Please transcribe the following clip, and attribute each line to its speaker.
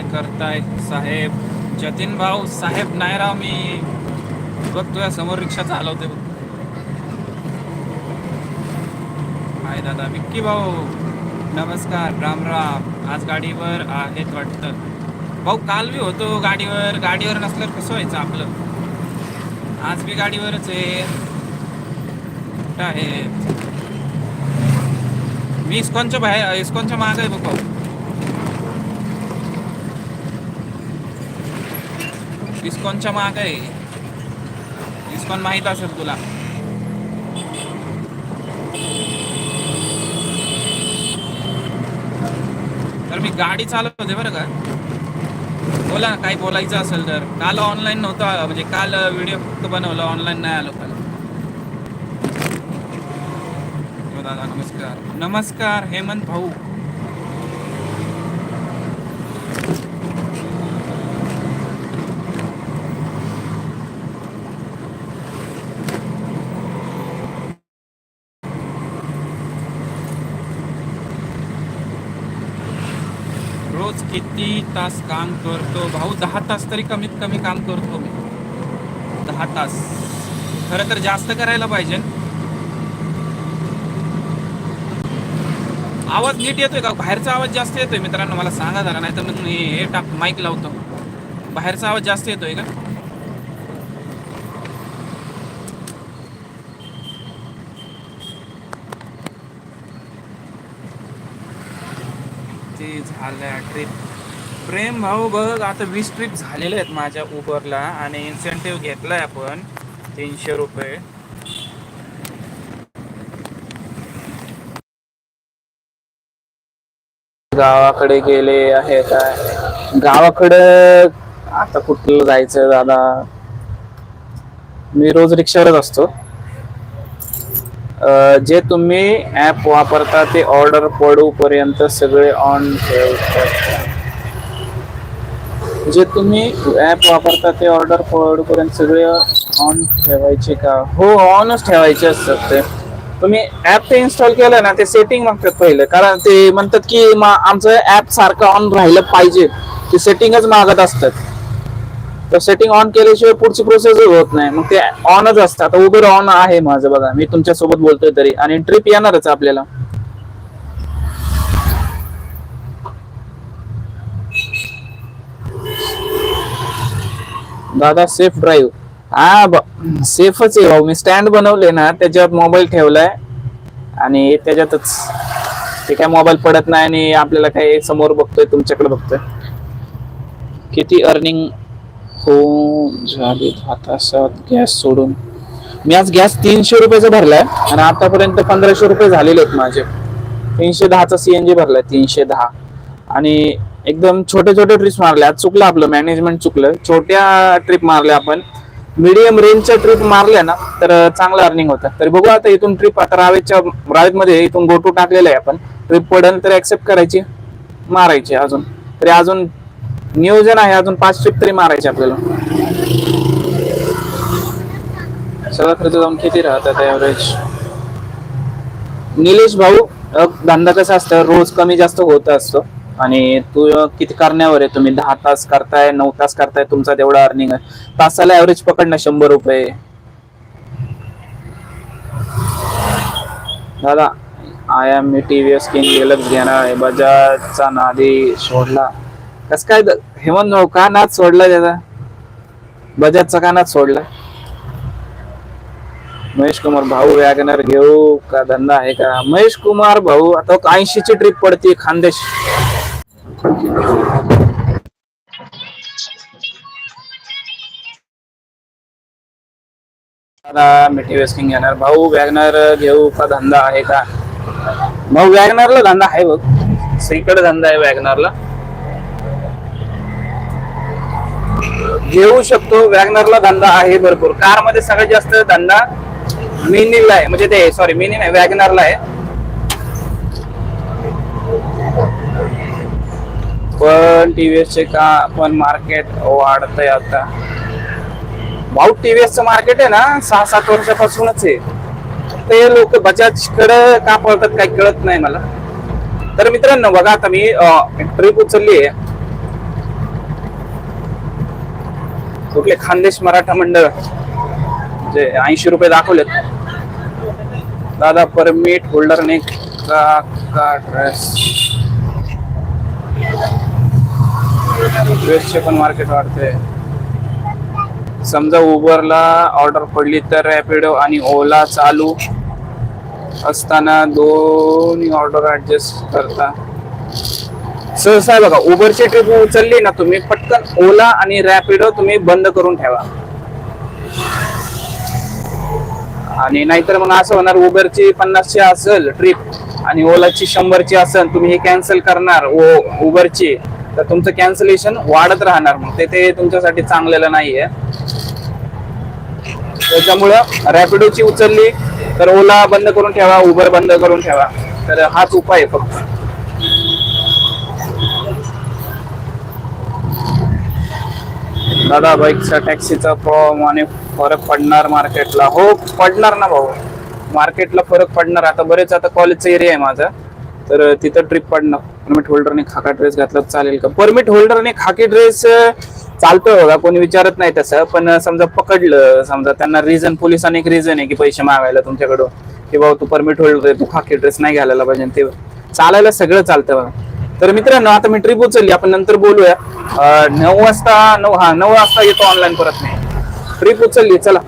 Speaker 1: काय करताय साहेब? जतीन भाऊ साहेब नाही राव मी बघतोय समोर रिक्षा चालवते हाय दादा विक्की भाऊ नमस्कार राम राम. आज गाडीवर आहेत वाटतं. भाऊ काल बी होतो गाडीवर. गाडीवर नसल्यावर कसं व्हायचं आपलं? आज बी गाडीवरच आहे कुठं आहे मी इस्कॉनच्या बाहेर इस्कॉनच्या माग आहे बघ भाऊ. डिस्कॉनच्या माग आहे. डिस्कॉन माहीत असेल तुला. तर मी गाडी चालवत होते बरं का. बोला ना काही बोलायचं असेल तर. काल ऑनलाईन नव्हतं म्हणजे काल व्हिडिओ फक्त बनवलं ऑनलाईन नाही आलो काल. हो दादा नमस्कार. नमस्कार हेमंत भाऊ. रोज किती तास काम करतो? भाऊ दहा तास तरी कमीत कमी काम करतो मी. दहा तास. खरं तर जास्त करायला पाहिजे. आवाज नीट येतोय का? बाहेरचा आवाज जास्त येतोय मित्रांनो मला सांगा जरा नाही तर मग मी हे टाक माईक लावतो. बाहेरचा आवाज जास्त येतोय का? ते झालं ट्रिप प्रेम भाऊ बघ आता वीस ट्रिप झालेले आहेत माझ्या उबरला आणि इन्सेंटिव्ह घेतलाय आपण तीनशे रुपये. गावाकडे गेले आहे काय? गावाकडे आता कुठलं जायचं दादा? मी रोज रिक्षावरच असतो. जे तुम्ही ॲप वापरता ते ऑर्डर पडूपर्यंत सगळे ऑन ठेवतात जे तुम्ही ॲप वापरता ते ऑर्डर पडूपर्यंत सगळे ऑन ठेवायचे का? हो ऑनच ठेवायचे असतात ते. तुम्ही ॲप ते इन्स्टॉल केलं ना ते सेटिंग मागतात पहिलं. कारण ते म्हणतात की मा- आमचं ॲप सारखं ऑन राहिलं पाहिजे. ते सेटिंगच मागत असतात. तर सेटिंग ऑन केल्याशिवाय पुढची प्रोसेस होत नाही. मग ते ऑनच असतं. आता उबेर ऑन आहे माझं बघा. मी तुमच्यासोबत बोलतोय तरी. आणि ट्रिप येणारच आपल्याला. दादा सेफ ड्राईव्ह हा सेफच आहे भाऊ. मी स्टँड बनवले ना त्याच्यावर मोबाईल ठेवलाय. आणि त्याच्यातच ते काय मोबाईल पडत नाही आणि आपल्याला काय समोर बघतोय तुमच्याकडे बघतोय. किती अर्निंग हो झाली. दहा तासात गॅस सोडून. मी आज गॅस तीनशे रुपयाचा भरलाय आणि आतापर्यंत पंधराशे रुपये झालेले आहेत माझे. तीनशे दहाचा सीएनजी भरलाय तीनशे दहा. आणि एकदम छोटे छोटे ट्रिप्स मारले. आज चुकलं आपलं मॅनेजमेंट चुकलं. छोट्या ट्रिप मारल्या आपण. मिडियम रेंजच्या ट्रिप मारल्या ना तर चांगलं अर्निंग होतं. तरी बघू आता इथून ट्रिप आता रावेतच्या रावेतमध्ये इथून गोटू टाकलेलं आहे आपण. ट्रिप पडेल तर ऍक्सेप्ट करायची मारायची अजून. तरी अजून नियोजन आहे अजून पाच ट्रिप तरी मारायचे आपल्याला. सगळा खर्च जाऊन किती राहतात ऍव्हरेज निलेश भाऊ धंदा कसा असतं? रोज कमी जास्त होत असतो. आणि तू किती करण्यावर आहे? तुम्ही दहा तास करताय नऊ तास करताय तुमचा तेवढा अर्निंग आहे. तासाला ॲव्हरेज पकडणं शंभर रुपये. दादा आय एम मी टी व्ही एस किंग घेणार आहे. बजाजचा नादी सोडला. कस काय द- हेमंत भाऊ का नाच सोडला त्याचा? बजाजचा का नाच सोडला? महेश कुमार भाऊ वॅगनर घेऊ का धंदा आहे का? महेश कुमार भाऊ आता ऐंशी ची ट्रिप पडते खानदेश. मिठी वेस्टिंग घेणार. भाऊ वॅगनर घेऊ का धंदा आहे का? भाऊ वॅगनरला धंदा आहे बघ. सगळीकडे धंदा आहे वॅगनरला घेऊ शकतो. वॅगनरला धंदा आहे भरपूर. कारमध्ये सगळ्यात जास्त धंदा मिनीला आहे. म्हणजे ते सॉरी मिनी नाही वॅगनरला आहे. पण टीव्हीएस चे का पण मार्केट वाढतंय आता. भाऊ टीव्हीएस च मार्केट आहे ना सहा सात वर्षापासूनच आहे. ते लोक बजाजकडे का पळतात काही कळत नाही मला. तर मित्रांनो बघा आता मी ट्रिप उचलली आहे. कुठले खानदेश मराठा मंडळ जे ऐंशी रुपये दाखवलेत. दादा परमिट होल्डरने का का ड्रेस ड्रेसचे पण मार्केट वाढते समजा उबरला ऑर्डर पडली तर रॅपिडो आणि ओला चालू असताना दोन्ही ऑर्डर ऍडजस्ट करता. सहसा आहे बघा उबरची ट्रिप उचलली ना तुम्ही पटकन ओला आणि रॅपिडो तुम्ही बंद करून ठेवा. आणि नाहीतर मग असं होणार उबरची पन्नासची असेल ट्रिप आणि ओलाची शंभरची असेल तुम्ही हे कॅन्सल करणार ओ उबरची तर तुमचं कॅन्सलेशन वाढत राहणार मग. ते ते तुमच्यासाठी चांगलेलं नाहीये. त्याच्यामुळं रॅपिडोची उचलली तर ओला बंद करून ठेवा उबर बंद करून ठेवा. तर हाच उपाय आहे फक्त. दादा बाईकचा टॅक्सीचा फॉर्म आणि फरक पडणार मार्केटला. हो पडणार ना भाऊ. मार्केटला फरक पडणार. आता बरेच आता कॉलेजचा एरिया आहे माझा. तर तिथं ट्रिप पडणार. परमिट होल्डरने खाका ड्रेस घातला चालेल का? परमिट होल्डरने खाकी ड्रेस चालतोय बघा. कोणी विचारत नाही तसं. पण समजा पकडलं समजा त्यांना रिझन पोलिसांनी एक रिझन आहे की पैसे मागायला तुमच्याकडं की बाबा तू परमिट होल्डर आहे तू खाकी ड्रेस नाही घालायला पाहिजे. ते चालायला सगळं चालतं बघा. तर मित्रांनो आता मी ट्रिप उचलली. आपण नंतर बोलूया. नऊ वाजता नऊ हा नऊ वाजता येतो ऑनलाईन परत नाही ट्रिप उचलली. चला.